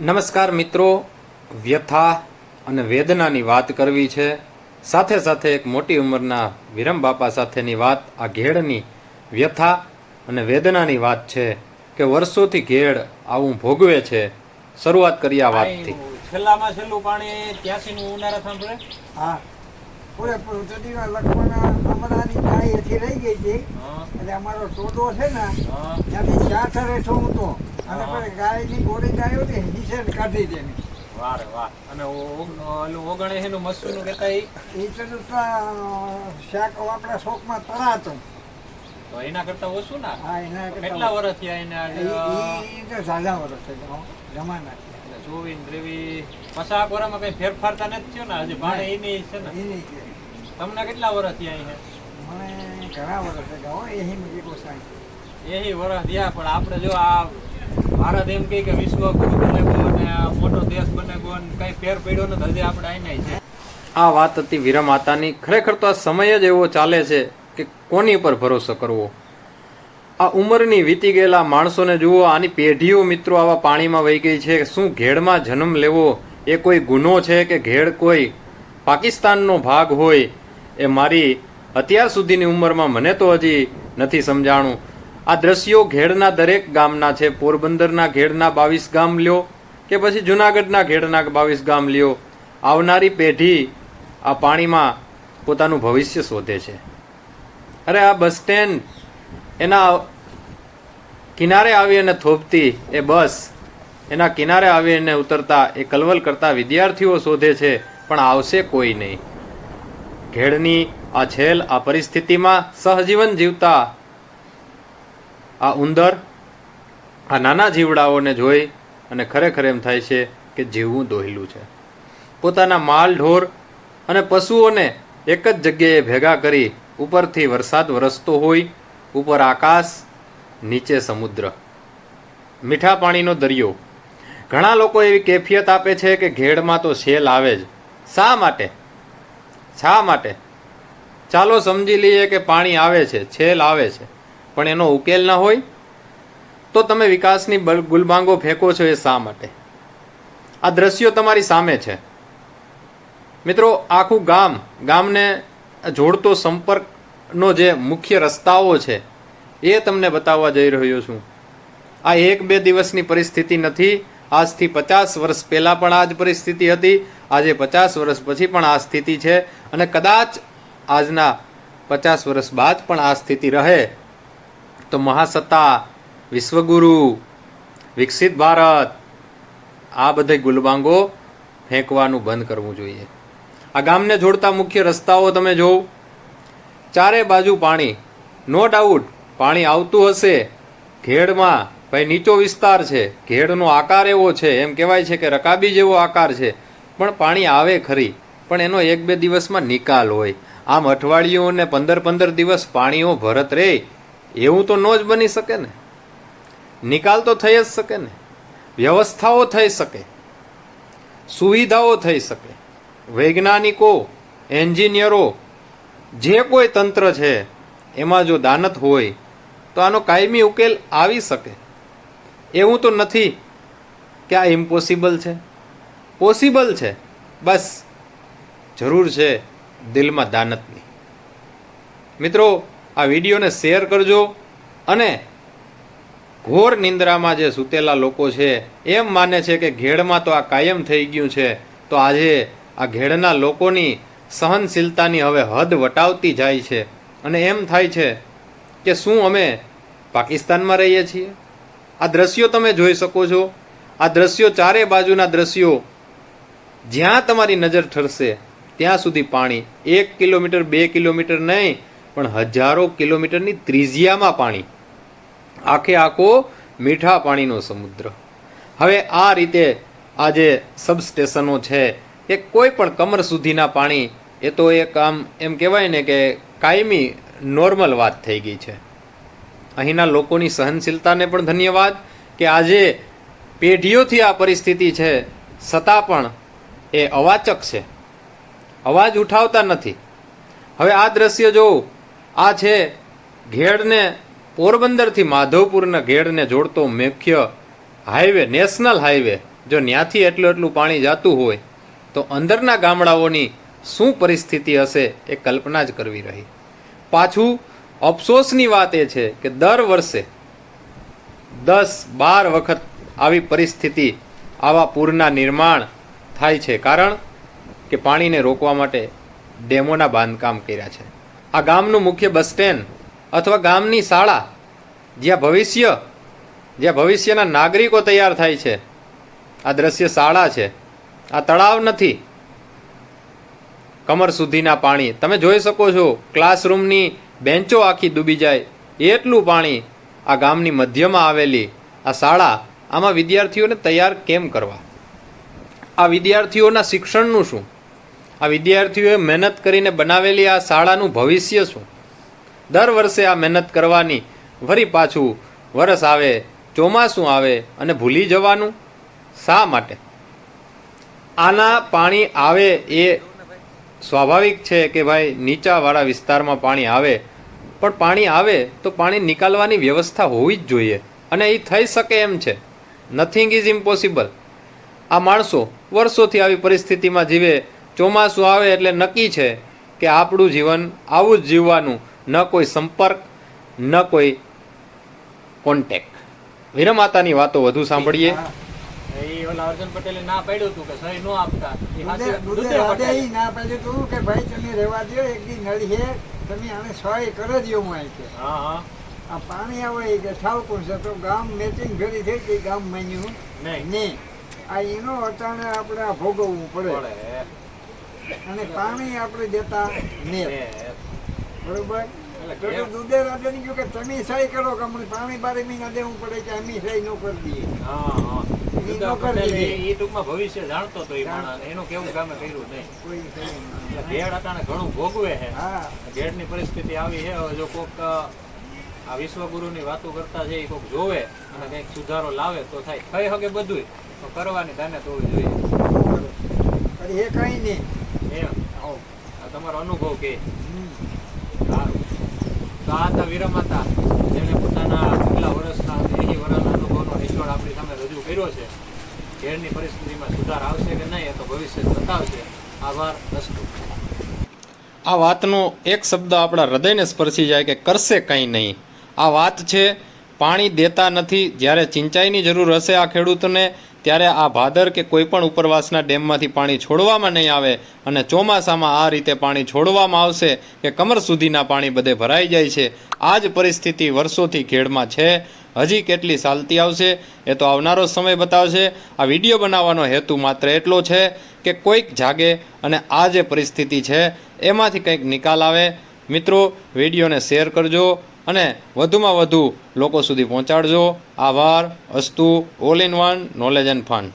નમસ્કાર મિત્રો. વ્યથા અને વેદનાની વાત કરવી છે. સાથે સાથે એક મોટી ઉંમરના વિરમ બાપા સાથેની વાત આ ઘેડની વ્યથા અને વેદનાની વાત છે કે વર્ષોથી ઘેડ આવું ભોગવે છે. શરૂઆત કરી આ વાતથી. છેલ્લામાં છેલ્લું પાણી ત્યાંસી નું ઉનાળા સાંભળે? હા. પૂરેપૂરું તદીના લખવાના હમણાંની ગાય એથી રહી ગઈ હતી. એટલે અમારો ટોટો છે ને હા. ત્યાંથી ચાર થરે છું તો. અને પછી ગાયની ગોળી ગાયો ને કાઢી દેની વાહ રે વાહ અને ઓલું ઓગણે એનું મસ્તીનું કહેતા એ? તો શાક આપણા શોખમાં તરાતું. તો એના કરતા ઓછું ના? હા એના કેટલા વર્ષ થયા એને? એ તો વર્ષ છે જમાના એટલે ચોવીસ ત્રેવીસ પચાસ વર્ષમાં કઈ ફેરફાર તો નથી થયો ને? હજી ભાણે એની છે ને? તમને કેટલા વર્ષ થયા અહીંયા? મને ઘણા વર્ષ થયા હો એ હિમ જેવો સાંઈ એહી વર્ષ થયા પણ આપણે જો આ ભારત એમ કહે કે વિશ્વ ગુરુ બને અને આ મોટો દેશ બને ગો ને કઈ ફેર પડ્યો નથી, હજી આપણે અહીં છે. આ વાત હતી વીરા માતાની. ખરેખર તો આ સમય જ એવો ચાલે છે કે કોની પર ભરોસો કરવો? આ ઉંમરની વીતી ગયેલા માણસોને જુઓ, આની પેઢીઓ મિત્રો આવા પાણીમાં વહી ગઈ છે. શું ઘેડમાં જન્મ લેવો? એ કોઈ ગુનો છે કે ઘેડ કોઈ પાકિસ્તાનનો ભાગ હોય? એ મારી અત્યાર સુધીની ઉંમરમાં મને તો હજી નથી સમજાણું. આ દ્રશ્યો ઘેડના દરેક ગામના છે. પોરબંદરના ઘેડના બાવીસ ગામ લ્યો કે પછી જુનાગઢના ઘેડના બાવીસ ગામ લ્યો. આવનારી પેઢી આ પાણીમાં પોતાનું ભવિષ્ય શોધે છે. અરે આ બસ સ્ટેન્ડ એના કિનારે આવી અને થોપતી એ બસ એના કિનારે આવી અને ઉતરતા એ કલવલ કરતા વિદ્યાર્થીઓ શોધે છે, પણ આવશે કોઈ નહીં. ઘેડની આ છેલ આ પરિસ્થિતિમાં સહજીવન જીવતા આ ઉંદર આ નાના જીવડાઓને જોઈ અને ખરેખર એમ થાય છે કે જીવવું દોહેલું છે. પોતાના માલ, ઢોર અને પશુઓને એક જ જગ્યાએ ભેગા કરી ઉપરથી વરસાદ વરસતો હોય, ઉપર આકાશ, નીચે સમુદ્ર. મીઠા પાણીનો દરિયો. ઘણા લોકો એવી કેફિયત આપે છે કે ઘેડમાં તો શેલ આવે જ. શા માટે? શા માટે? ચાલો સમજી લઈએ કે પાણી આવે છે, છેલ આવે છે. પણ એનો ઉકેલ ના હોય, તો તમે વિકાસની ગુલબાંગો ફેંકો છો એ શા માટે? આ દ્રશ્યો તમારી સામે છે. મિત્રો, આખું ગામ, ગામને જોડતો સંપર્કનો જે મુખ્ય રસ્તાઓ છે, એ તમને બતાવવા જઈ રહ્યો છું. આ એક બે દિવસની પરિસ્થિતિ નથી, આજથી પચાસ વર્ષ પહેલાં પણ આ જ પરિસ્થિતિ હતી, આજે પચાસ વર્ષ પછી પણ આ સ્થિતિ છે, અને કદાચ આજના પચાસ વર્ષ બાદ પણ આ સ્થિતિ રહે. તો મહાસત્તા, વિશ્વગુરુ, વિકસિત ભારત, આ બધે ગુલબાંગો ફેંકવાનું બંધ કરવું જોઈએ. આ ગામને જોડતા મુખ્ય રસ્તાઓ તમે જોવ. ચારે બાજુ પાણી. નો ડાઉટ, પાણી આવતું હશે. ઘેડમાં, ભાઈ નીચો વિસ્તાર છે. ઘેડનો આકાર એવો છે, એમ કહેવાય છે કે રકાબી જેવો આકાર છે. પણ પાણી આવે ખરી. પણ એનો એક બે દિવસમાં નિકાલ હોય. આમ અઠવાડિયું ને પંદર પંદર દિવસ પાણીઓ ભરત રહે એવું તો ન જ બની શકે ને. નિકાલ તો થઈ જ શકે ને. વ્યવસ્થાઓ થઈ શકે. સુવિધાઓ થઈ શકે. વૈજ્ઞાનિકો, એન્જિનિયરો, જે કોઈ તંત્ર છે, એમાં જો દાનત હોય, તો આનો કાયમી ઉકેલ આવી શકે. એવું તો નથી કે આ ઇમ્પોસિબલ છે. પોસિબલ છે. બસ, જરૂર છે દિલમાં દાનતની. મિત્રો આ વિડીયોને શેર કરજો અને ઘોર નિંદ્રામાં જે સૂતેલા લોકો છે, એમ માને છે કે ઘેડમાં તો આ કાયમ થઈ ગયું છે, તો આજે આ ઘેડના લોકોની સહનશીલતાની હવે હદ વટાવતી જાય છે. અને એમ થાય છે કે શું અમે પાકિસ્તાનમાં રહીએ છીએ? આ દ્રશ્યો તમે જોઈ શકો છો. આ દ્રશ્યો ચારે બાજુના દ્રશ્યો જ્યાં તમારી નજર ઠરશે, ત્યાં સુધી પાણી એક કિલોમીટર, બે કિલોમીટર નહીં પણ હજારો કિલોમીટરની ત્રિજ્યામાં પાણી. આખે આખો મીઠા પાણીનો સમુદ્ર. હવે આ રીતે આ જે સબસ્ટેશનો છે, એ કોઈ પણ કમર સુધીના પાણી, એ તો એક આમ એમ કહેવાય ને કે કાયમી નોર્મલ વાત થઈ ગઈ છે. અહીંના લોકોની સહનશીલતાને પણ ધન્યવાદ કે આજે પેઢીઓથી આ પરિસ્થિતિ છે છતાં પણ એ અવાચક છે. અવાજ ઉઠાવતા નથી. હવે આ દ્રશ્ય જો આ છે ઘેડને, પોરબંદરથી માધવપુરના ઘેડને જોડતો મુખ્ય હાઈવે, નેશનલ હાઈવે. જો ન્યાથી એટલું એટલું પાણી જાતું હોય, તો અંદરના ગામડાઓની શું પરિસ્થિતિ હશે એ કલ્પના જ કરવી રહી. પાછું અફસોસની વાત એ છે કે દર વર્ષે દસ બાર વખત આવી પરિસ્થિતિ આવા પૂરના નિર્માણ થાય છે. કારણ કે પાણીને રોકવા માટે ડેમોના બાંધકામ કર્યા છે. આ ગામનું મુખ્ય બસ સ્ટેન્ડ અથવા ગામની શાળા, જ્યાં ભવિષ્ય, જ્યાં ભવિષ્યના નાગરિકો તૈયાર થાય છે. આ દ્રશ્ય શાળા છે. આ તળાવ નથી. કમર સુધીના પાણી. તમે જોઈ શકો છો, ક્લાસરૂમની બેન્ચો આખી ડૂબી જાય એટલું પાણી આ ગામની મધ્યમાં આવેલી આ શાળા. આમાં વિદ્યાર્થીઓને તૈયાર કેમ કરવા? આ વિદ્યાર્થીઓના શિક્ષણનું શું? આ વિદ્યાર્થીઓએ મહેનત કરીને બનાવેલી આ શાળાનું ભવિષ્ય શું? દર વર્ષે આ મહેનત કરવાની વરી પાછું વરસ આવે, ચોમાસું આવે અને ભૂલી જવાનું? શા માટે? આના પાણી આવે એ સ્વાભાવિક છે કે ભાઈ નીચાવાળા વિસ્તારમાં પાણી આવે, પણ પાણી આવે તો પાણી નિકાલવાની વ્યવસ્થા હોવી જ જોઈએ અને એ થઈ શકે એમ છે. નથિંગ ઇઝ ઇમ્પોસિબલ આ માણસો વર્ષોથી આવી પરિસ્થિતિમાં જીવે ચોમાસું આવે એટલે નક્કી છે કે આપણું જીવન આવું જ જીવવાનું ન કોઈ સંપર્ક ન કોઈ કોન્ટેક વિરમાતાની વાતો વધુ સાંભળીએ. એ ઓલા અર્જુન પટેલે ના પાડ્યું હતું કે સહી નો આપતા. એ ના પાડ્યું તું કે ભાઈ તમે રહેવા દ્યો એક દી નળી હે તમે આને સહાય કરે જ એવું કે હા હા. આ પાણી આવે કે ઠાવકું છે તો ગામ મેચિંગ ફેરી થઈ ગઈ ગામ માન્યું નહીં. નહીં. આ એનો અટાણે આપણે ભોગવવું પડે. પડે. અને પાણી આપણે દેતા ને બરોબર? એટલે તો તો કેમ? દૂધે રાધે ની કે તમે સહી કરો કે અમને પાણી બારે મહિના દેવું પડે કે અમે સહી ન કરી દઈએ. હા હા. ઈ દૂધે નો કરી પટેલ દે. એ- એ ટૂંકમાં ભવિષ્ય જાણતો હતો એનું કેવું કામે કર્યું નહીં. ન અટાણે ઘણું ભોગવે છે. પરિસ્થિતિ આવી છે. હવે જો કોક આ વિશ્વગુરુની વાતો કરતા છે એ કોક જોવે અને કંઈક સુધારો લાવે તો થાય. થઈ શકે બધું તો કરવાની તને તો જોઈએ. એ કઈ નહીં. એમ. તમારો અનુભવ કે. સારું. તો આ હતા વિરમાતા જેમણે પોતાના કેટલા વર્ષના અનુભવનો નિચોડ આપણી સામે રજૂ કર્યો છે. ઘેરની પરિસ્થિતિમાં સુધાર આવશે કે નહીં એ તો ભવિષ્ય બતાવશે. આભાર, અસ્તુ. આ વાતનો એક શબ્દ આપણા હૃદયને સ્પર્શી જાય કે કરશે કંઈ નહીં. આ વાત છે, પાણી દેતા નથી, જ્યારે સિંચાઈની જરૂર હશે આ ખેડૂતોને ત્યારે આ ભાદર કે કોઈપણ ઉપરવાસના ડેમમાંથી પાણી છોડવામાં નહીં આવે અને ચોમાસામાં આ રીતે પાણી છોડવામાં આવશે કે કમર સુધીના પાણી બધે ભરાઈ જાય છે, આ જ પરિસ્થિતિ વર્ષોથી ખેડમાં છે. હજી કેટલી ચાલતી આવશે એ તો આવનારો સમય બતાવશે. આ વીડિયો બનાવવાનો હેતુ માત્ર એટલો છે કે કોઈક જાગે અને આ જે પરિસ્થિતિ છે, એમાંથી કંઈક નિકાલ આવે. મિત્રો, વિડીયોને શેર કરજો. અને વધુમાં વધુ લોકો સુધી પહોંચાડજો. આભાર અસ્તુ all in one knowledge and fun